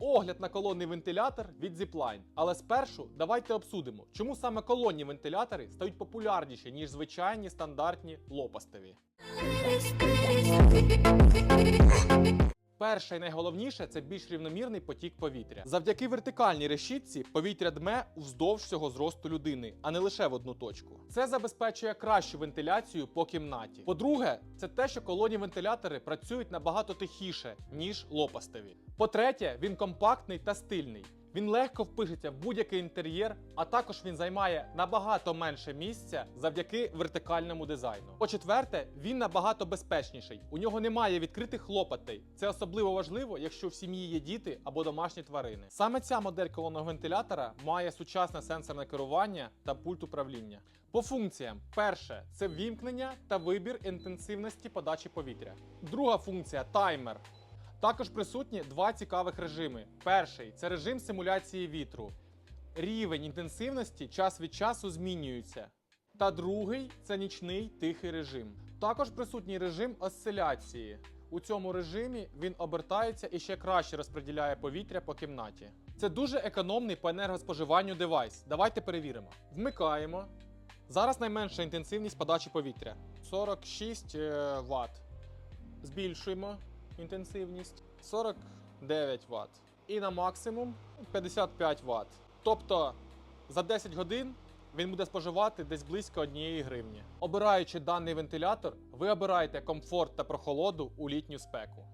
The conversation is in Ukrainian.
Огляд на колонний вентилятор від Zipline. Але спершу давайте обсудимо, чому саме колонні вентилятори стають популярніші, ніж звичайні стандартні лопастеві. Перше і найголовніше це більш рівномірний потік повітря. Завдяки вертикальній решітці повітря дме вздовж всього зросту людини, а не лише в одну точку. Це забезпечує кращу вентиляцію по кімнаті. По-друге, це те, що колонні вентилятори працюють набагато тихіше, ніж лопастеві. По-третє, він компактний та стильний. Він легко впишеться в будь-який інтер'єр, а також він займає набагато менше місця завдяки вертикальному дизайну. По-четверте, він набагато безпечніший. У нього немає відкритих лопатей. Це особливо важливо, якщо в сім'ї є діти або домашні тварини. Саме ця модель колонного вентилятора має сучасне сенсорне керування та пульт управління. По функціям: перше це вімкнення та вибір інтенсивності подачі повітря. Друга функція таймер. Також присутні два цікавих режими. Перший це режим симуляції вітру. Рівень інтенсивності час від часу змінюється. Та другий це нічний тихий режим. Також присутній режим осциляції. У цьому режимі він обертається і ще краще розподіляє повітря по кімнаті. Це дуже економний по енергоспоживанню девайс. Давайте перевіримо. Вмикаємо. Зараз найменша інтенсивність подачі повітря 46 Вт. Збільшуємо інтенсивність 49 Вт. І на максимум 55 Вт. Тобто за 10 годин він буде споживати десь близько 1 гривні. Обираючи даний вентилятор, ви обираєте комфорт та прохолоду у літню спеку.